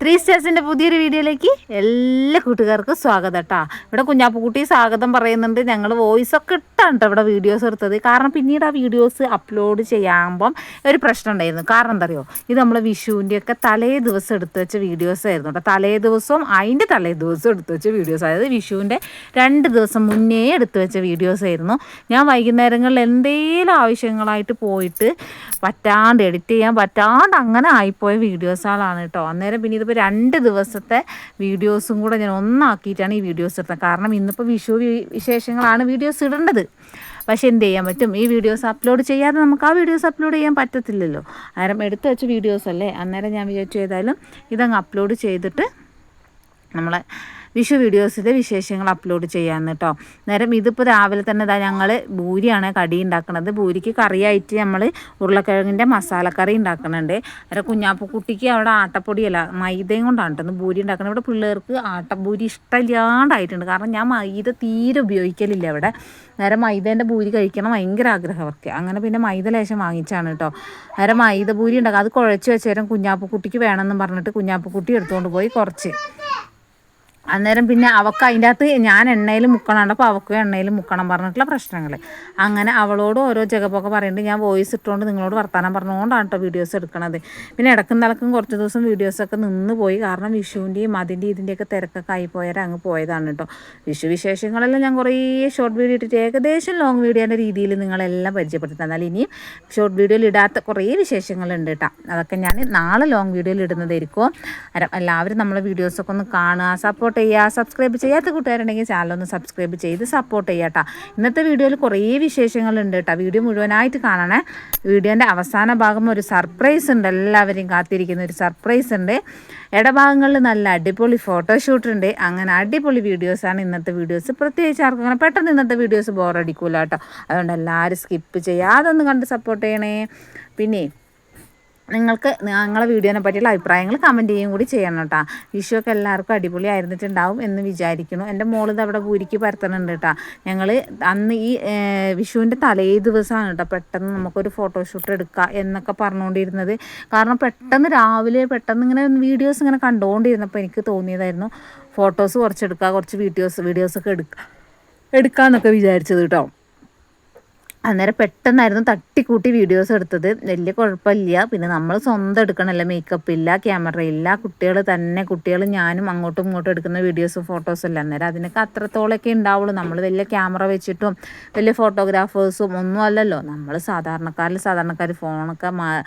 Three സ്റ്റേഴ്സിന്റെ പുതിയൊരു വീഡിയോയിലേക്ക് എല്ലാ കൂട്ടുകാർക്കും സ്വാഗതം കേട്ടോ ഇവിടെ കുഞ്ഞാപ്പുകുട്ടി സ്വാഗതം പറയുന്നുണ്ട്. ഞങ്ങൾ വോയിസ് ഒക്കെ ഇട്ടാണ് കേട്ടോ ഇവിടെ വീഡിയോസ് എടുത്തത്. കാരണം പിന്നീട് ആ വീഡിയോസ് അപ്ലോഡ് ചെയ്യാമ്പം ഒരു പ്രശ്നം ഉണ്ടായിരുന്നു. കാരണം എന്താ അറിയോ ഇത് നമ്മൾ വിഷുവിന്റെയൊക്കെ തലേ ദിവസം എടുത്ത് വെച്ച വീഡിയോസ് ആയിരുന്നു കേട്ടോ തലേ ദിവസവും അതിന്റെ തലേ ദിവസം എടുത്ത് വെച്ച വീഡിയോസ് അതായത് വിഷുവിന്റെ രണ്ട് ദിവസം മുന്നേ എടുത്ത് വെച്ച വീഡിയോസ് ആയിരുന്നു. ഞാൻ വൈകുന്നേരങ്ങളിൽ എന്തെങ്കിലും ആവശ്യങ്ങളായിട്ട് പോയിട്ട് പറ്റാണ്ട് എഡിറ്റ് ചെയ്യാൻ പറ്റാണ്ട് അങ്ങനെ ആയിപ്പോയ വീഡിയോസുകളാണ് കേട്ടോ അന്നേരം പിന്നെ ഇതിപ്പോൾ രണ്ട് ദിവസത്തെ വീഡിയോസും കൂടെ ഞാൻ ഒന്നാക്കിയിട്ടാണ് ഈ വീഡിയോസ് ഇടുന്നത്. കാരണം ഇന്നിപ്പോൾ വിഷു വിശേഷങ്ങളാണ് വീഡിയോസ് ഇടേണ്ടത്. പക്ഷേ എന്ത് ചെയ്യാൻ പറ്റും? ഈ വീഡിയോസ് അപ്ലോഡ് ചെയ്യാതെ നമുക്ക് ആ വീഡിയോസ് അപ്ലോഡ് ചെയ്യാൻ പറ്റത്തില്ലല്ലോ. അന്നേരം എടുത്തു വെച്ച വീഡിയോസ് അല്ലേ അന്നേരം ഞാൻ വിചാരിച്ചു ഏതായാലും ഇതങ്ങ് അപ്ലോഡ് ചെയ്തിട്ട് നമ്മളെ വിഷു വീഡിയോസിന്റെ വിശേഷങ്ങൾ അപ്ലോഡ് ചെയ്യാമെന്ന് കേട്ടോ നേരം ഇതിപ്പോൾ രാവിലെ തന്നെ ഇതാ ഞങ്ങൾ ഭൂരിയാണ് കടി ഉണ്ടാക്കുന്നത് ഭൂരിക്ക് കറിയായിട്ട് നമ്മൾ ഉരുളക്കിഴങ്ങിന്റെ മസാലക്കറി ഉണ്ടാക്കുന്നുണ്ട് അന്നേരം കുഞ്ഞാപ്പുക്കുട്ടിക്ക് അവിടെ ആട്ടപ്പൊടിയല്ല മൈദയും കൊണ്ടാണ് കേട്ടോ ഭൂരി ഉണ്ടാക്കുന്നത് ഇവിടെ പിള്ളേർക്ക് ആട്ടപ്പൂരി ഇഷ്ടമില്ലാണ്ടായിട്ടുണ്ട് കാരണം ഞാൻ മൈദ തീരെ ഉപയോഗിക്കലില്ല ഇവിടെ. നേരെ മൈദേന്റെ ഭൂരി കഴിക്കണം ഭയങ്കര ആഗ്രഹം അവർക്ക്. അങ്ങനെ പിന്നെ മൈദ ലേശം വാങ്ങിച്ചാണ് കേട്ടോ നേരെ മൈദ ഭൂരി ഉണ്ടാക്കുക അത് കുഴച്ച് വെച്ചേരം കുഞ്ഞാപ്പുക്കുട്ടിക്ക് വേണമെന്ന് പറഞ്ഞിട്ട് കുഞ്ഞാപ്പുക്കുട്ടി എടുത്തുകൊണ്ട് പോയി കുറച്ച്. അന്നേരം പിന്നെ അവൾക്ക് അതിന്റെ അകത്ത് ഞാൻ എണ്ണയിൽ മുക്കണം അപ്പോൾ അവൾക്കും എണ്ണയിൽ മുക്കണം പറഞ്ഞിട്ടുള്ള പ്രശ്നങ്ങൾ അങ്ങനെ അവളോട് ഓരോ ജഗപ്പൊക്കെ പറയുന്നുണ്ട് ഞാൻ വോയിസ് ഇട്ടുകൊണ്ട് നിങ്ങളോട് വർത്തമാനം പറഞ്ഞുകൊണ്ടാണ് കേട്ടോ വീഡിയോസ് എടുക്കണത്. പിന്നെ ഇടക്കും തലക്കും കുറച്ച് ദിവസം വീഡിയോസൊക്കെ നിന്ന് പോയി. കാരണം വിഷുവിന്റെയും അതിന്റെ ഇതിന്റെയൊക്കെ തിരക്കൊക്കെ ആയിപ്പോയാൽ അങ്ങ് പോയതാണ് കേട്ടോ വിഷു വിശേഷങ്ങളെല്ലാം ഞാൻ കുറേ ഷോർട്ട് വീഡിയോ ഇട്ടിട്ട് ഏകദേശം ലോങ് വീഡിയോന്റെ രീതിയിൽ നിങ്ങളെല്ലാം പരിചയപ്പെടുത്തി എന്നാൽ ഇനിയും ഷോർട്ട് വീഡിയോയിൽ ഇടാത്ത കുറേ വിശേഷങ്ങളുണ്ട് കേട്ടോ അതൊക്കെ ഞാൻ നാളെ ലോങ് വീഡിയോയിൽ ഇടുന്നതായിരിക്കും. എല്ലാവരും നമ്മളെ വീഡിയോസൊക്കെ ഒന്ന് കാണുക. സപ്പോർട്ട് ചെയ്യുക സബ്സ്ക്രൈബ് ചെയ്യാത്ത കൂട്ടുകാരുണ്ടെങ്കിൽ ചാനലൊന്ന് സബ്സ്ക്രൈബ് ചെയ്ത് സപ്പോർട്ട് ചെയ്യുക കേട്ടോ ഇന്നത്തെ വീഡിയോയിൽ കുറേ വിശേഷങ്ങളുണ്ട് കേട്ടോ വീഡിയോ മുഴുവനായിട്ട് കാണണേ. വീഡിയോന്റെ അവസാന ഭാഗം ഒരു സർപ്രൈസ് ഉണ്ട്. എല്ലാവരെയും കാത്തിരിക്കുന്ന ഒരു സർപ്രൈസ് ഉണ്ട്. ഇടഭാഗങ്ങളിൽ നല്ല അടിപൊളി ഫോട്ടോഷൂട്ട് ഉണ്ട്. അങ്ങനെ അടിപൊളി വീഡിയോസാണ് ഇന്നത്തെ വീഡിയോസ് പ്രത്യേകിച്ച് ആർക്കും അങ്ങനെ പെട്ടെന്ന് ഇന്നത്തെ വീഡിയോസ് ബോറടിക്കൂല കേട്ടോ അതുകൊണ്ട് എല്ലാവരും സ്കിപ്പ് ചെയ്യാതെ ഒന്ന് കണ്ട് സപ്പോർട്ട് ചെയ്യണേ. പിന്നെ നിങ്ങൾക്ക് ഞങ്ങളെ വീഡിയോനെ പറ്റിയുള്ള അഭിപ്രായങ്ങൾ കമന്റ് ചെയ്യുകയും കൂടി ചെയ്യണം കേട്ടോ. വിഷു ഒക്കെ എല്ലാവർക്കും അടിപൊളി ആയിരുന്നിട്ടുണ്ടാവും എന്ന് വിചാരിക്കുന്നു. എന്റെ മോളിത് അവിടെ പൂരിക്ക് പരത്തണുണ്ട് കേട്ടോ. ഞങ്ങൾ അന്ന് ഈ വിഷുവിന്റെ തലേ ദിവസമാണ് കേട്ടോ പെട്ടെന്ന് നമുക്കൊരു ഫോട്ടോഷൂട്ട് എടുക്കുക എന്നൊക്കെ പറഞ്ഞുകൊണ്ടിരുന്നത്. കാരണം പെട്ടെന്ന് രാവിലെ പെട്ടെന്ന് ഇങ്ങനെ വീഡിയോസ് ഇങ്ങനെ കണ്ടുകൊണ്ടിരുന്നപ്പോൾ എനിക്ക് തോന്നിയതായിരുന്നു ഫോട്ടോസ് കുറച്ച് എടുക്കുക കുറച്ച് വീഡിയോസ് വീഡിയോസൊക്കെ എടുക്കുക എടുക്കാമെന്നൊക്കെ വിചാരിച്ചത് കേട്ടോ. അന്നേരം പെട്ടെന്നായിരുന്നു തട്ടിക്കൂട്ടി വീഡിയോസ് എടുത്തത്. വലിയ കുഴപ്പമില്ല. പിന്നെ നമ്മൾ സ്വന്തം എടുക്കണമല്ലോ മേക്കപ്പ് ഇല്ല ക്യാമറ ഇല്ല. കുട്ടികൾ തന്നെ കുട്ടികൾ ഞാനും അങ്ങോട്ടും ഇങ്ങോട്ടും എടുക്കുന്ന വീഡിയോസ് ഫോട്ടോസ് അല്ല. അന്നേരം അതിനൊക്കെ അത്രത്തോളമൊക്കെ ഉണ്ടാവുള്ളൂ. നമ്മൾ വലിയ ക്യാമറ വെച്ചിട്ടും വലിയ ഫോട്ടോഗ്രാഫേഴ്സും ഒന്നും അല്ലല്ലോ. നമ്മൾ സാധാരണക്കാരിൽ സാധാരണക്കാർ ഫോണൊക്കെ മാ-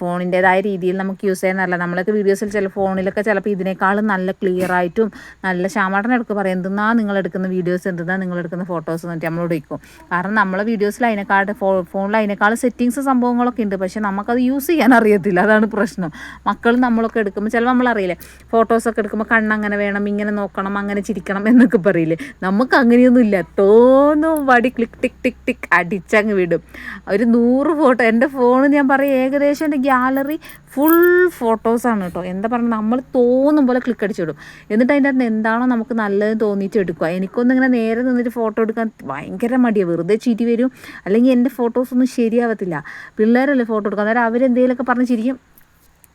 ഫോണിന്റെതായ രീതിയിൽ നമുക്ക് യൂസ് ചെയ്യാനല്ല നമ്മളൊക്കെ വീഡിയോസിൽ ചില ഫോണിലൊക്കെ ചിലപ്പോൾ ഇതിനേക്കാളും നല്ല ക്ലിയർ ആയിട്ടും നല്ല ശ്യാമാട്ടൻ എടുക്ക്. പറയും എന്തെന്നാ നിങ്ങൾ എടുക്കുന്ന വീഡിയോസ് എന്തെന്നാ നിങ്ങൾ എടുക്കുന്ന ഫോട്ടോസ് എന്നിട്ട് നമ്മളോട് വയ്ക്കും കാരണം നമ്മളെ വീഡിയോസിൽ അതിനെക്കാട്ട് ഫോ ഫോണിൽ അതിനേക്കാളും സെറ്റിങ്സ് സംഭവങ്ങളൊക്കെ ഉണ്ട്. പക്ഷെ നമുക്കത് യൂസ് ചെയ്യാൻ അറിയത്തില്ല. അതാണ് പ്രശ്നം. മക്കൾ നമ്മളൊക്കെ എടുക്കുമ്പോൾ ചിലപ്പോൾ നമ്മളറിയില്ലേ ഫോട്ടോസൊക്കെ എടുക്കുമ്പോൾ കണ്ണങ്ങനെ വേണം ഇങ്ങനെ നോക്കണം അങ്ങനെ ചിരിക്കണം എന്നൊക്കെ പറയില്ലേ. നമുക്ക് അങ്ങനെയൊന്നും ഇല്ല. തോന്നും വടി ക്ലിക്ക് ടിക് ടിക് ടിക്ക് അടിച്ചങ്ങ് വിടും. ഒരു നൂറ് ഫോട്ടോ. എന്റെ ഫോൺ ഞാൻ പറയും ഏകദേശം എന്റെ ഗ്യാലറി ഫുൾ ഫോട്ടോസാണ് കേട്ടോ എന്താ പറയുക നമ്മൾ തോന്നും പോലെ ക്ലിക്ക് അടിച്ചിടും എന്നിട്ട് അതിന്റെ അകത്ത് എന്താണോ നമുക്ക് നല്ലത് തോന്നിയിട്ട് എടുക്കുക എനിക്കൊന്നും ഇങ്ങനെ നേരെ നിന്നിട്ട് ഫോട്ടോ എടുക്കാൻ ഭയങ്കര മടിയാണ് വെറുതെ ചിരി വരും. അല്ലെങ്കിൽ എന്റെ ഫോട്ടോസൊന്നും ശരിയാവത്തില്ല. പിള്ളേരല്ലേ ഫോട്ടോ എടുക്കുക അന്നേരം അവരെന്തെങ്കിലുമൊക്കെ പറഞ്ഞ് ചിരിക്കും.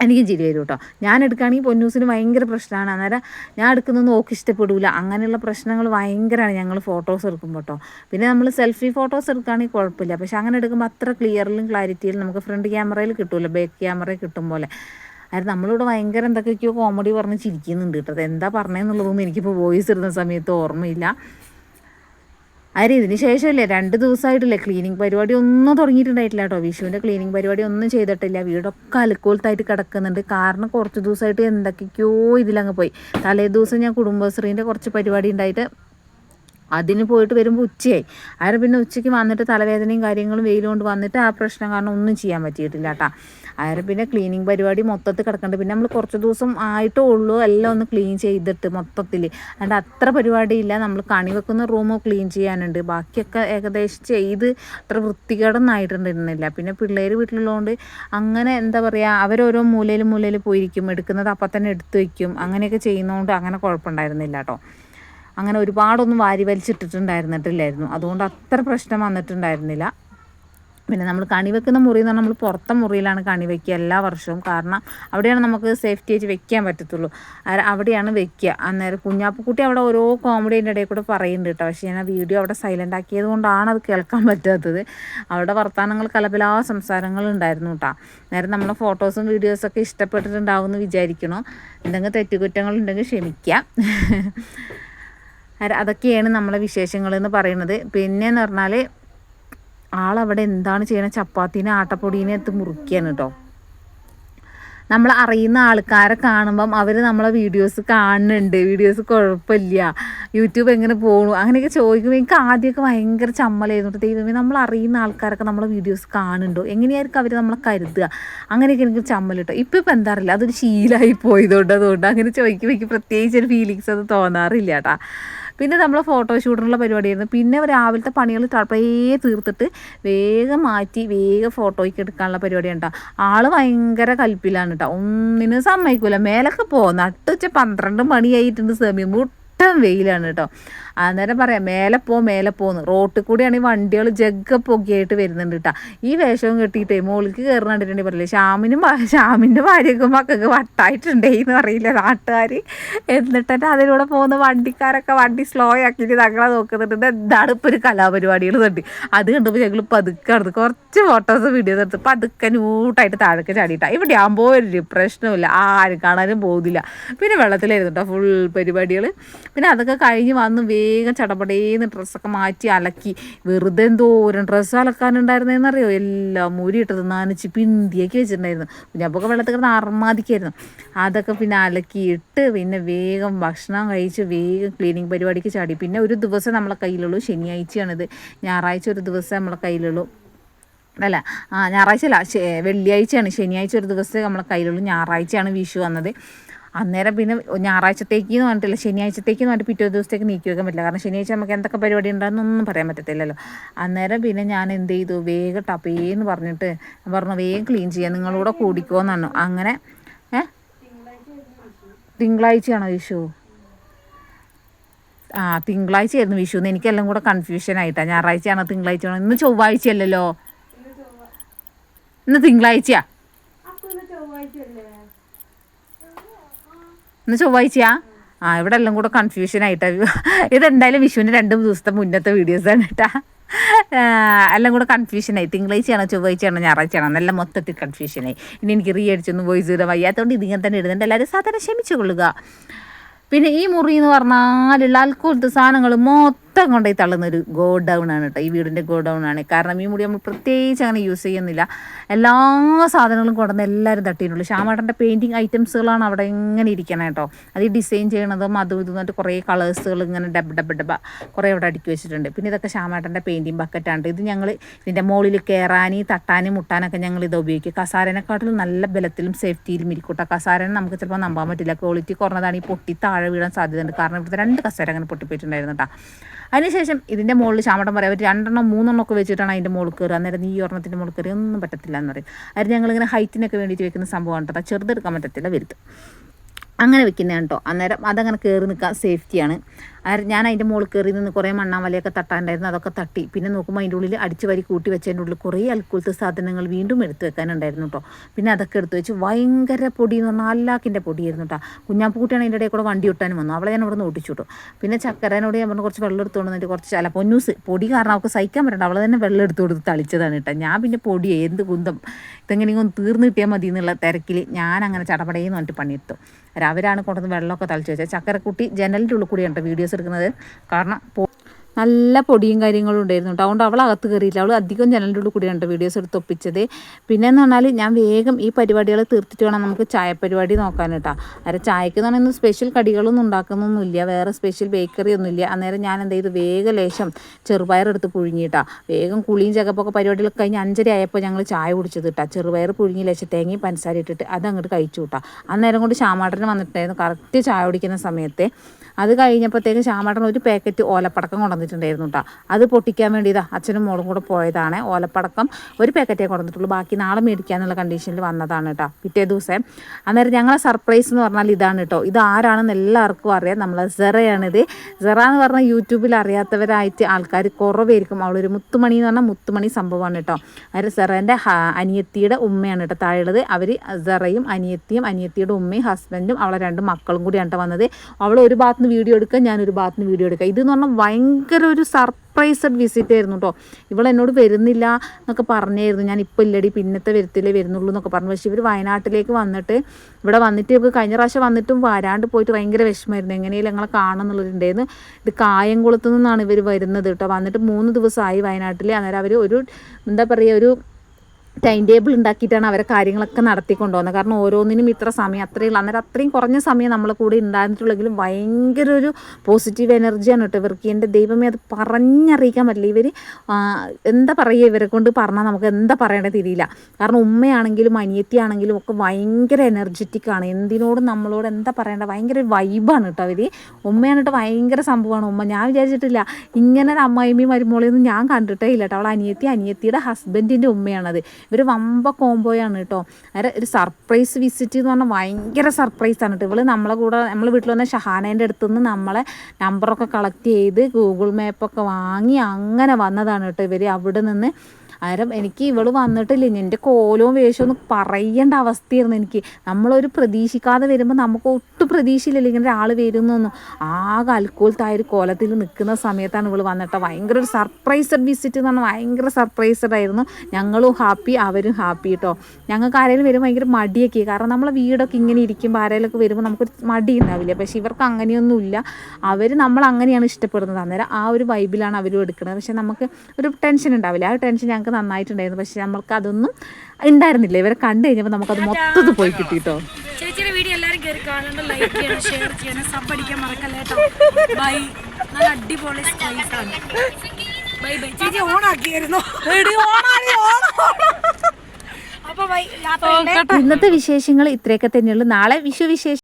എനിക്കും ചിരി വരും കേട്ടോ. ഞാൻ എടുക്കുകയാണെങ്കിൽ പൊന്നൂസിന് ഭയങ്കര പ്രശ്നമാണ്. അന്നേരം ഞാൻ എടുക്കുന്നൊന്നും ഓക്ക് ഇഷ്ടപ്പെടില്ല അങ്ങനെയുള്ള പ്രശ്നങ്ങൾ ഭയങ്കരമാണ് ഞങ്ങൾ ഫോട്ടോസ് എടുക്കുമ്പോൾ കേട്ടോ. പിന്നെ നമ്മൾ സെൽഫി ഫോട്ടോസ് എടുക്കുകയാണെങ്കിൽ കുഴപ്പമില്ല. പക്ഷെ അങ്ങനെ എടുക്കുമ്പോൾ അത്ര ക്ലിയറിലും ക്ലാരിറ്റിയിലും നമുക്ക് ഫ്രണ്ട് ക്യാമറയിൽ കിട്ടുമല്ലോ ബാക്ക് ക്യാമറയിൽ കിട്ടും പോലെ. അതായത് നമ്മളിവിടെ ഭയങ്കര എന്തൊക്കെയൊക്കെയോ കോമഡി പറഞ്ഞ് ചിരിക്കുന്നുണ്ട് കേട്ടോ. അത് എന്താ പറഞ്ഞതെന്നുള്ളതൊന്നും എനിക്കിപ്പോൾ വോയിസ് ഇടുന്ന സമയത്ത് ഓർമ്മയില്ല. ആര് ഇതിന് ശേഷമല്ലേ? രണ്ട് ദിവസമായിട്ടില്ലേ ക്ലീനിങ് പരിപാടി ഒന്നും തുടങ്ങിയിട്ടുണ്ടായിട്ടില്ല കേട്ടോ. വിഷുവിന്റെ ക്ലീനിങ് പരിപാടി ഒന്നും ചെയ്തിട്ടില്ല. വീടൊക്കെ അലക്കോലത്തായിട്ട് കിടക്കുന്നുണ്ട്. കാരണം കുറച്ച് ദിവസമായിട്ട് എന്തൊക്കെയോ ഇതിലങ്ങ് പോയി. തലേ ദിവസം ഞാൻ കുടുംബശ്രീന്റെ കുറച്ച് പരിപാടി ഉണ്ടായിട്ട് അതിന് പോയിട്ട് വരുമ്പോൾ ഉച്ചയായി. അവരെ പിന്നെ ഉച്ചയ്ക്ക് വന്നിട്ട് തലവേദനയും കാര്യങ്ങളും വെയിലും കൊണ്ട് വന്നിട്ട് ആ പ്രശ്നം കാരണം ഒന്നും ചെയ്യാൻ പറ്റിയിട്ടില്ല കേട്ടോ. ആരും പിന്നെ ക്ലീനിങ് പരിപാടി മൊത്തത്തിൽ കിടക്കുന്നുണ്ട് പിന്നെ നമ്മൾ കുറച്ച് ദിവസം ആയിട്ടേ ഉള്ളൂ എല്ലാം ഒന്ന് ക്ലീൻ ചെയ്തിട്ട് മൊത്തത്തിൽ അതുകൊണ്ട് അത്ര പരിപാടിയില്ല. നമ്മൾ കണി വെക്കുന്ന റൂം ക്ലീൻ ചെയ്യാനുണ്ട്. ബാക്കിയൊക്കെ ഏകദേശം ചെയ്ത് അത്ര വൃത്തികേടൊന്നും ആയിട്ടുണ്ടായിരുന്നില്ല പിന്നെ പിള്ളേർ വീട്ടിലുള്ളതുകൊണ്ട് അങ്ങനെ എന്താ പറയുക അവരോരോ മൂലയിൽ മൂലയിൽ പോയിരിക്കും. എടുക്കുന്നത് അപ്പം തന്നെ എടുത്തു വയ്ക്കും അങ്ങനെയൊക്കെ ചെയ്യുന്നതുകൊണ്ട് അങ്ങനെ കുഴപ്പമുണ്ടായിരുന്നില്ല കേട്ടോ അങ്ങനെ ഒരുപാടൊന്നും വാരി വലിച്ചിട്ടിട്ടുണ്ടായിരുന്നിട്ടില്ലായിരുന്നു. അതുകൊണ്ട് അത്ര പ്രശ്നം വന്നിട്ടുണ്ടായിരുന്നില്ല. പിന്നെ നമ്മൾ കണി വെക്കുന്ന മുറി എന്ന് പറഞ്ഞാൽ നമ്മൾ പുറത്തെ മുറിയിലാണ് കണി വെക്കുക എല്ലാ വർഷവും. കാരണം അവിടെയാണ് നമുക്ക് സേഫ്റ്റി ആയിട്ട് വെക്കാൻ പറ്റത്തുള്ളൂ. അവിടെയാണ് വെക്കുക. അന്നേരം കുഞ്ഞാപ്പുക്കുട്ടി അവിടെ ഓരോ കോമഡീന്റെ ഇടയിൽ കൂടെ പറയുന്നുണ്ട് കേട്ടോ. പക്ഷേ ഞാൻ ആ വീഡിയോ അവിടെ സൈലന്റ് ആക്കിയത് കൊണ്ടാണ് അത് കേൾക്കാൻ പറ്റാത്തത്. അവിടെ വർത്തമാനങ്ങൾ കലപിലാ സംസാരങ്ങൾ ഉണ്ടായിരുന്നു കേട്ടോ. നേരം നമ്മളെ ഫോട്ടോസും വീഡിയോസൊക്കെ ഇഷ്ടപ്പെട്ടിട്ടുണ്ടാവും എന്ന് വിചാരിക്കണം. എന്തെങ്കിലും തെറ്റുകുറ്റങ്ങൾ ഉണ്ടെങ്കിൽ ക്ഷമിക്കാം. അതൊക്കെയാണ് നമ്മളെ വിശേഷങ്ങൾ എന്ന് പറയുന്നത്. പിന്നെന്ന് പറഞ്ഞാൽ ആളവിടെ എന്താണ് ചെയ്യണത് ചപ്പാത്തിനെ ആട്ടപ്പൊടീനെ എത്തി മുറിക്കുകയാണ് കേട്ടോ നമ്മൾ അറിയുന്ന ആൾക്കാരെ കാണുമ്പം അവർ നമ്മളെ വീഡിയോസ് കാണുന്നുണ്ട്. വീഡിയോസ് കുഴപ്പമില്ല. യൂട്യൂബ് എങ്ങനെ പോകണു അങ്ങനെയൊക്കെ ചോദിക്കുമ്പോൾ എനിക്ക് ആദ്യമൊക്കെ ഭയങ്കര ചമ്മലായിരുന്നു. ദൈവമേ നമ്മൾ അറിയുന്ന ആൾക്കാരൊക്കെ നമ്മളെ വീഡിയോസ് കാണുന്നുണ്ടോ? എങ്ങനെയായിരിക്കും അവർ നമ്മളെ കരുതുക? അങ്ങനെയൊക്കെ എനിക്ക് ചമ്മൽ കിട്ടും ഇപ്പം ഇപ്പം എന്താ അറിയില്ല. അതൊരു ശീലമായി പോയതുകൊണ്ട് അതുകൊണ്ട് അങ്ങനെ ചോദിക്കുമ്പോൾ എനിക്ക് പ്രത്യേകിച്ച് ഒരു ഫീലിങ്സ് അത് തോന്നാറില്ല കേട്ടാ പിന്നെ നമ്മൾ ഫോട്ടോഷൂട്ടിനുള്ള പരിപാടിയായിരുന്നു. പിന്നെ രാവിലത്തെ പണികൾ തളപ്പേ തീർത്തിട്ട് വേഗം മാറ്റി വേഗം ഫോട്ടോയ്ക്ക് എടുക്കാനുള്ള പരിപാടി കേട്ടോ ആൾ ഭയങ്കര കൽപ്പിലാണ് കേട്ടോ ഒന്നിനും സമ്മതിക്കൂല. മേലൊക്കെ പോ. നട്ടുച്ച പന്ത്രണ്ട് മണിയായിട്ടുണ്ട് സമയം. മുട്ടം വെയിലാണ് കേട്ടോ അന്നേരം പറയാം മേലെ പോ മേലെ പോന്ന്. റോട്ടിൽ കൂടിയാണ് ഈ വണ്ടികൾ ജഗ്ഗ പൊക്കിയായിട്ട് വരുന്നുണ്ട് കേട്ടോ ഈ വേഷവും കെട്ടിയിട്ടേ മോളിക്ക് കയറുന്ന കണ്ടിട്ടുണ്ടെങ്കിൽ പറയില്ലേ ശ്യാമിനും ശ്യാമിന്റെ ഭാര്യക്കും മക്കൾക്ക് വട്ടായിട്ടുണ്ടേ എന്ന് പറയില്ല നാട്ടുകാർ എന്നിട്ട് തന്നെ അതിലൂടെ പോകുന്ന വണ്ടിക്കാരൊക്കെ വണ്ടി സ്ലോ ആക്കിയിട്ട് ഞങ്ങളെ നോക്കുന്നുണ്ട്. എന്താണ് ഇപ്പോൾ ഒരു കലാപരിപാടികൾ തട്ടി അത് കണ്ടപ്പോൾ ഞങ്ങൾ പതുക്കെ നടന്ന്. കുറച്ച് ഫോട്ടോസ് വീഡിയോസ് എടുത്ത് പതുക്കെ ന്യൂട്ടായിട്ട് താഴേക്ക് ചാടിയിട്ട. ഇവിടെ ആകുമ്പോൾ ഒരു പ്രശ്നമില്ല. ആരും കാണാനും പോകുന്നില്ല. പിന്നെ വെള്ളത്തിലായിരുന്നു കേട്ടോ ഫുൾ പരിപാടികൾ പിന്നെ അതൊക്കെ കഴിഞ്ഞ് വന്ന് വേഗം ചടപടേന്ന് ഡ്രസ്സൊക്കെ മാറ്റി അലക്കി. വെറുതെ എന്തോരം ഡ്രസ്സ് അലക്കാനുണ്ടായിരുന്നതെന്നറിയോ എല്ലാം മുരിയിട്ടത് നനച്ച് പിന്തിയാക്കി വെച്ചിട്ടുണ്ടായിരുന്നു. കുഞ്ഞപ്പൊക്കെ വെള്ളത്തിൽ കിടന്ന് അർമാദിക്കായിരുന്നു അതൊക്കെ പിന്നെ അലക്കിയിട്ട് പിന്നെ വേഗം ഭക്ഷണം കഴിച്ച് വേഗം ക്ലീനിങ് പരിപാടിക്ക് ചാടി. പിന്നെ ഒരു ദിവസം നമ്മളെ കയ്യിലുള്ളൂ. ശനിയാഴ്ചയാണിത്. ഞായറാഴ്ച ഒരു ദിവസം നമ്മളെ കയ്യിലുള്ളൂ. അല്ല ഞായറാഴ്ച അല്ല വെള്ളിയാഴ്ചയാണ്. ശനിയാഴ്ച ഒരു ദിവസം നമ്മളെ കയ്യിലുള്ളൂ. ഞായറാഴ്ചയാണ് വിഷു വന്നത്. അന്നേരം പിന്നെ ഞായറാഴ്ചത്തേക്ക് എന്ന് പറഞ്ഞിട്ടില്ല ശനിയാഴ്ചത്തേക്ക് എന്ന് പറഞ്ഞിട്ട് പിറ്റേ ദിവസത്തേക്ക് നീക്കി വെക്കാൻ പറ്റില്ല. കാരണം ശനിയാഴ്ച നമുക്ക് എന്തൊക്കെ പരിപാടി ഉണ്ടാകുന്നൊന്നും പറയാൻ പറ്റത്തില്ലല്ലോ. അന്നേരം പിന്നെ ഞാൻ എന്ത് ചെയ്തു? വേഗം ടപ്പേന്ന് പറഞ്ഞിട്ട് പറഞ്ഞു വേഗം ക്ലീൻ ചെയ്യാം നിങ്ങളൂടെ കൂടിക്കോന്നാണ് അങ്ങനെ ഏ? തിങ്കളാഴ്ചയാണോ വിഷു? ആ തിങ്കളാഴ്ചയായിരുന്നു വിഷു എന്ന് എനിക്കെല്ലാം കൂടെ കൺഫ്യൂഷൻ ആയിട്ടാണ് ഞായറാഴ്ചയാണോ തിങ്കളാഴ്ചയാണോ? ഇന്ന് ചൊവ്വാഴ്ചയല്ലല്ലോ. ഇന്ന് തിങ്കളാഴ്ചയാ. ഇന്ന് ചൊവ്വാഴ്ചയാ? ആ ഇവിടെ എല്ലാം കൂടെ കൺഫ്യൂഷൻ ആയിട്ടാ. ഇതെന്തായാലും വിഷുവിന് രണ്ട് ദിവസത്തെ മുന്നത്തെ വീഡിയോസാണ് കേട്ടാ ആ, എല്ലാം കൂടെ കൺഫ്യൂഷനായി തിങ്കളാഴ്ചയാണോ ചൊവ്വാഴ്ചയാണോ ഞായറാഴ്ചയാണോ? എന്നെല്ലാം മൊത്തത്തിൽ കൺഫ്യൂഷനായി ഇനി എനിക്ക് റീ അടിച്ചൊന്നും വോയിസ് ഇടാൻ വയ്യാത്തതുകൊണ്ട് ഇതിങ്ങനെ തന്നെ ഇടുന്നുണ്ട്. എല്ലാവരും സാധാരണ ക്ഷമിച്ചു കൊള്ളുക. പിന്നെ ഈ മുറി എന്ന് പറഞ്ഞാലുള്ള അൽക്കൂലത്തെ സാധനങ്ങൾ മൊത്തം കൊണ്ടുപോയി തള്ളുന്ന ഒരു ഗോ ഡൗൺ ആണ് കേട്ടോ ഈ വീടിന്റെ ഗോ ഡൗൺ ആണ്. കാരണം ഈ മുടി നമ്മൾ പ്രത്യേകിച്ച് അങ്ങനെ യൂസ് ചെയ്യുന്നില്ല. എല്ലാ സാധനങ്ങളും കൊണ്ടുവന്ന് എല്ലാവരും തട്ടിയിട്ടുള്ളൂ ശ്യാമേട്ടന്റെ പെയിന്റിങ് ഐറ്റംസുകളാണ് അവിടെ ഇങ്ങനെ ഇരിക്കണം കേട്ടോ അത് ഈ ഡിസൈൻ ചെയ്യണതും അതും ഇതും എന്നിട്ട് കുറേ കളേഴ്സുകൾ ഇങ്ങനെ ഡബ് ഡബ് ഡബ കുറേ അവിടെ അടുക്കി വെച്ചിട്ടുണ്ട്. പിന്നെ ഇതൊക്കെ ശ്യാമേട്ടന്റെ പെയിന്റിങ് ബക്കറ്റാണ് ഇത് ഞങ്ങൾ ഇതിന്റെ മുകളിൽ കയറാനും തട്ടാനും മുട്ടാനൊക്കെ ഞങ്ങൾ ഇത് ഉപയോഗിക്കും. കസാരനെക്കാട്ടിലും നല്ല ബലത്തിലും സേഫ്റ്റിയിലും ഇരിക്കൂട്ടോ കസാരനെ നമുക്ക് ചിലപ്പോൾ നമ്പാൻ പറ്റില്ല. ക്വാളിറ്റി കുറഞ്ഞതാണ്. ഈ പൊട്ടി താഴെ വീഴാൻ സാധ്യതയുണ്ട്. കാരണം ഇവിടുത്തെ രണ്ട് കസേര അങ്ങനെ പൊട്ടിപ്പോയിട്ടുണ്ടായിരുന്നു കേട്ടോ അതിനുശേഷം ഇതിന്റെ മുകളിൽ ചാമട്ടം പറയാം അവർ രണ്ടെണ്ണം മൂന്നെണ്ണം ഒക്കെ വെച്ചിട്ടാണ് അതിന്റെ മുകളിൽ കയറുക. അന്നേരം ഈ ഒരെണ്ണത്തിന്റെ മുകളിൽ കയറി ഒന്നും പറ്റത്തില്ല എന്ന് പറയും. അത് ഞങ്ങളിങ്ങനെ ഹൈറ്റിനൊക്കെ വേണ്ടിയിട്ട് വെക്കുന്ന സംഭവമാണ് കേട്ടോ. ചെറുതെടുക്കാൻ പറ്റത്തില്ല വലുത്. അങ്ങനെ വെക്കുന്നതാണ് കേട്ടോ. അന്നേരം അതങ്ങനെ കയറി നിൽക്കാൻ സേഫ്റ്റിയാണ് ഞാൻ അതിന്റെ മുകളിൽ കയറി നിന്ന് കുറേ മണ്ണാമലയൊക്കെ തട്ടാനുണ്ടായിരുന്നു അതൊക്കെ തട്ടി. പിന്നെ നോക്കുമ്പോൾ അതിന്റെ ഉള്ളിൽ അടിച്ച് വരി കൂട്ടി വെച്ചതിന്റെ ഉള്ളിൽ കുറേ അൽക്കുലത്തെ സാധനങ്ങൾ വീണ്ടും എടുത്തു വെക്കാനുണ്ടായിരുന്നു കേട്ടോ പിന്നെ അതൊക്കെ എടുത്തു വെച്ച് ഭയങ്കര പൊടി എന്ന് പറഞ്ഞാൽ അല്ലാക്കിന്റെ പൊടിയായിരുന്നു കേട്ടോ കുഞ്ഞാപ്പൂട്ടിയാണ് അതിന്റെ ഇടയിൽ കൂടെ വണ്ടി ഒട്ടാനും വന്നു. അവളെ ഞാൻ ഇവിടെ നിന്ന് കേട്ടോ പിന്നെ ചക്കരനോട് ഞാൻ പറഞ്ഞു കുറച്ച് വെള്ളം എടുത്തുകൊണ്ട് വന്നിട്ട് കുറച്ച് അല്ല പൊന്നൂസ് പൊടി കാരണം അവൾക്ക് സഹിക്കാൻ പറ്റണ്ട. അവളെ തന്നെ വെള്ളം എടുത്തു കൊടുത്ത് തളിച്ചതാണ് കേട്ടോ ഞാൻ പിന്നെ പൊടി എന്ത് കുന്തം ഒന്ന് തീർന്നു കിട്ടിയാൽ മതി എന്നുള്ള തിരക്കിൽ ഞാൻ അങ്ങനെ ചടപടയെന്ന് പറഞ്ഞിട്ട് പണിയെടുത്തു. അവരാണ് കൊണ്ടുവന്ന് വെള്ളമൊക്കെ തളിച്ച് വെച്ചാൽ ചക്കരക്കുട്ടി ജനലിന്റെ ഉള്ളിൽ കൂടിയാണ് വീഡിയോസ് എടുക്കുന്നത് കാരണം നല്ല പൊടിയും കാര്യങ്ങളും ഉണ്ടായിരുന്നു കേട്ടോ അതുകൊണ്ട് അവൾ അകത്ത് കയറിയില്ല. അവൾ അധികം ജനലിന്റെ ഉള്ളിൽ കൂടിയാണ് കേട്ടോ വീഡിയോസ് എടുത്ത് ഒപ്പിച്ചത്. പിന്നെ എന്ന് പറഞ്ഞാൽ ഞാൻ വേഗം ഈ പരിപാടികൾ തീർത്തിട്ട് വേണം നമുക്ക് ചായ പരിപാടി നോക്കാൻ കേട്ടോ അന്നേരം ചായക്ക് എന്ന് പറയുന്നത് സ്പെഷ്യൽ കടികളൊന്നും ഉണ്ടാക്കുന്നൊന്നുമില്ല. വേറെ സ്പെഷ്യൽ ബേക്കറി ഒന്നുമില്ല. അന്നേരം ഞാൻ എന്ത് ചെയ്തു? വേഗം ലേശം ചെറുപയർ പുഴുങ്ങി കേട്ടോ വേഗം കുളിയും ചകപ്പൊക്കെ പരിപാടികളൊക്കെ കഴിഞ്ഞ് അഞ്ചര ആയപ്പോൾ ഞങ്ങൾ ചായ കുടിച്ചത് കേട്ടോ ചെറുപയർ പുഴുങ്ങി ലേശം തേങ്ങയും പഞ്ചസാര ഇട്ടിട്ട് അത് അങ്ങോട്ട് കഴിച്ചു കേട്ടോ അന്നേരം കൊണ്ട് ശ്യാമാട്ടന് വന്നിട്ടുണ്ടായിരുന്നു. കറക്റ്റ് ചായ കുടിക്കുന്ന സമയത്ത് അത് കഴിഞ്ഞപ്പോഴത്തേക്ക് ശ്യാമേട്ടൻ ഒരു പാക്കറ്റ് ഓലപ്പടക്കം കൊണ്ടുവന്നിട്ടുണ്ടായിരുന്നു കേട്ടോ അത് പൊട്ടിക്കാൻ വേണ്ടി ഇതാ അച്ഛനും മോളും കൂടെ പോയതാണ്. ഓലപ്പടക്കം ഒരു പാക്കറ്റേ കൊണ്ടുവന്നിട്ടുള്ളൂ. ബാക്കി നാളെ മേടിക്കാന്നുള്ള കണ്ടീഷനിൽ വന്നതാണ് കേട്ടോ പിറ്റേ ദിവസം. അന്നേരം ഞങ്ങളെ സർപ്രൈസ് എന്ന് പറഞ്ഞാൽ ഇതാണ് കേട്ടോ ഇത് ആരാണെന്ന് എല്ലാവർക്കും അറിയാം. നമ്മൾ സെറയാണിത്. സെറ എന്ന് പറഞ്ഞാൽ യൂട്യൂബിൽ അറിയാത്തവരായിട്ട് ആൾക്കാർ കുറവായിരിക്കും. അവളൊരു മുത്തുമണി എന്ന് പറഞ്ഞാൽ മുത്തുമണി സംഭവമാണ് കേട്ടോ അതായത് സെറേന്റെ അനിയത്തിയുടെ ഉമ്മയാണ് കേട്ടോ താഴെയുള്ളത്. അവർ സെറയും അനിയത്തിയും അനിയത്തിയുടെ ഉമ്മയും ഹസ്ബൻഡും അവളെ രണ്ട് മക്കളും കൂടിയാണ് കേട്ടോ വന്നത്. അവൾ ഒരു ഭാഗത്ത് നിന്ന് വീഡിയോ എടുക്കുക ഞാനൊരു ഭാഗത്ത് വീഡിയോ എടുക്കുക. ഇതെന്ന് പറഞ്ഞാൽ ഭയങ്കര ഒരു സർപ്രൈസഡ് വിസിറ്റ് ആയിരുന്നു കേട്ടോ. ഇവൾ എന്നോട് വരുന്നില്ല എന്നൊക്കെ പറഞ്ഞായിരുന്നു. ഞാൻ ഇപ്പോൾ ഇല്ലടി പിന്നത്തെ വരത്തില്ലേ വരുന്നുള്ളൂ എന്നൊക്കെ പറഞ്ഞു. പക്ഷേ ഇവർ വയനാട്ടിലേക്ക് വന്നിട്ട് ഇവിടെ വന്നിട്ട് ഇവർക്ക് കഴിഞ്ഞ പ്രാവശ്യം വന്നിട്ടും വരാണ്ട് പോയിട്ട് ഭയങ്കര വിഷമമായിരുന്നു. എങ്ങനെയും ഞങ്ങളെ കാണണം എന്നുള്ളതുണ്ടായിരുന്നു ഇത് കായംകുളത്ത് നിന്നാണ് ഇവർ വരുന്നത് കേട്ടോ. വന്നിട്ട് മൂന്ന് ദിവസമായി വയനാട്ടിൽ അന്നേരം അവർ ഒരു എന്താ പറയുക ഒരു ടൈം ടേബിൾ ഉണ്ടാക്കിയിട്ടാണ് അവരെ കാര്യങ്ങളൊക്കെ നടത്തിക്കൊണ്ടുപോകുന്നത് കാരണം ഓരോന്നിനും ഇത്ര സമയം അത്രയും അന്നേരം അത്രയും കുറഞ്ഞ സമയം നമ്മളെ കൂടെ ഉണ്ടായിരുന്നിട്ടുള്ളെങ്കിലും ഭയങ്കര ഒരു പോസിറ്റീവ് എനർജിയാണ് കേട്ടോ ഇവർക്ക്. എന്റെ ദൈവമേ അത് പറഞ്ഞറിയിക്കാൻ പറ്റില്ല. ഇവർ എന്താ പറയുക ഇവരെ കൊണ്ട് പറഞ്ഞാൽ നമുക്ക് എന്താ പറയേണ്ട തിരിയില്ല. കാരണം ഉമ്മയാണെങ്കിലും അനിയത്തിയാണെങ്കിലും ഒക്കെ ഭയങ്കര എനർജറ്റിക് ആണ്. എന്തിനോടും നമ്മളോട് എന്താ പറയേണ്ട? ഭയങ്കര വൈബാണ് കേട്ടോ അവർ ഉമ്മയാണ് കേട്ടോ ഭയങ്കര സംഭവമാണ് ഉമ്മ. ഞാൻ വിചാരിച്ചിട്ടില്ല ഇങ്ങനെ ഒരു അമ്മായിമ്മയും മരുമോളെയൊന്നും ഞാൻ കണ്ടിട്ടേ ഇല്ല കേട്ടോ. അവൾ അനിയത്തി അനിയത്തിയുടെ ഹസ്ബൻഡിന്റെ ഉമ്മയാണത്. ഇവർ വമ്പ കോംബോയാണ് കേട്ടോ അതായത് ഒരു സർപ്രൈസ് വിസിറ്റ് എന്ന് പറഞ്ഞാൽ ഭയങ്കര ആണ് കേട്ടോ ഇവൾ നമ്മളെ കൂടെ നമ്മൾ വീട്ടിൽ വന്ന ഷഹാനേന്റെ അടുത്തുനിന്ന് നമ്മളെ നമ്പറൊക്കെ കളക്ട് ചെയ്ത് ഗൂഗിൾ മാപ്പൊക്കെ വാങ്ങി അങ്ങനെ വന്നതാണ് കേട്ടോ ഇവർ അവിടെ നിന്ന് അന്നേരം എനിക്ക് ഇവൾ വന്നിട്ടില്ല. എന്റെ കോലവും വേഷവും ഒന്ന് പറയേണ്ട അവസ്ഥയായിരുന്നു എനിക്ക്. നമ്മളൊരു പ്രതീക്ഷിക്കാതെ വരുമ്പോൾ നമുക്ക് ഒട്ടും പ്രതീക്ഷയില്ലല്ലോ ഇങ്ങനെ ഒരാൾ വരുന്നൊന്നും ആകെ അൽക്കോലത്തായ ഒരു കോലത്തിൽ നിൽക്കുന്ന സമയത്താണ് ഇവൾ വന്നിട്ട് ഭയങ്കര ഒരു സർപ്രൈസഡ് വിസിറ്റ് എന്ന് പറഞ്ഞാൽ ഭയങ്കര സർപ്രൈസഡ് ആയിരുന്നു. ഞങ്ങളും ഹാപ്പി അവരും ഹാപ്പി കേട്ടോ ഞങ്ങൾക്ക് ആരെങ്കിലും വരുമ്പോൾ ഭയങ്കര മടിയൊക്കെ. കാരണം നമ്മളെ വീടൊക്കെ ഇങ്ങനെ ഇരിക്കുമ്പോൾ ആരെങ്കിലുമൊക്കെ വരുമ്പോൾ നമുക്കൊരു മടി ഉണ്ടാവില്ല പക്ഷേ ഇവർക്ക് അങ്ങനെയൊന്നുമില്ല. അവർ നമ്മൾ അങ്ങനെയാണ് ഇഷ്ടപ്പെടുന്നത്. അന്നേരം ആ ഒരു വൈബിലാണ് അവരും എടുക്കുന്നത്. പക്ഷേ നമുക്ക് ഒരു ടെൻഷൻ ഉണ്ടാവില്ല. ആ ടെൻഷൻ ഞങ്ങൾക്ക് നന്നായിട്ടുണ്ടായിരുന്നു. പക്ഷെ നമ്മൾക്ക് അതൊന്നും ഉണ്ടായിരുന്നില്ല. ഇവരെ കണ്ടു കഴിഞ്ഞപ്പോൾ നമുക്കത് മൊത്തത്തിൽ പോയി കിട്ടിട്ടോ. ചേച്ചിയുടെ വീഡിയോ എല്ലാവരും കയറി ലൈക്ക് ചെയ്യണം ഷെയർ ചെയ്യണം. സബ് അടിക്കാൻ മറക്കല്ലേ ബൈ നല്ല അടിപൊളി സ്പൈസ് ആണ്. ബൈ ബൈ ചേച്ചി ഓണാക്കിയായിരുന്നു? ഇന്നത്തെ വിശേഷങ്ങൾ ഇത്രയൊക്കെ തന്നെയുള്ളൂ. നാളെ വിഷു വിശേഷം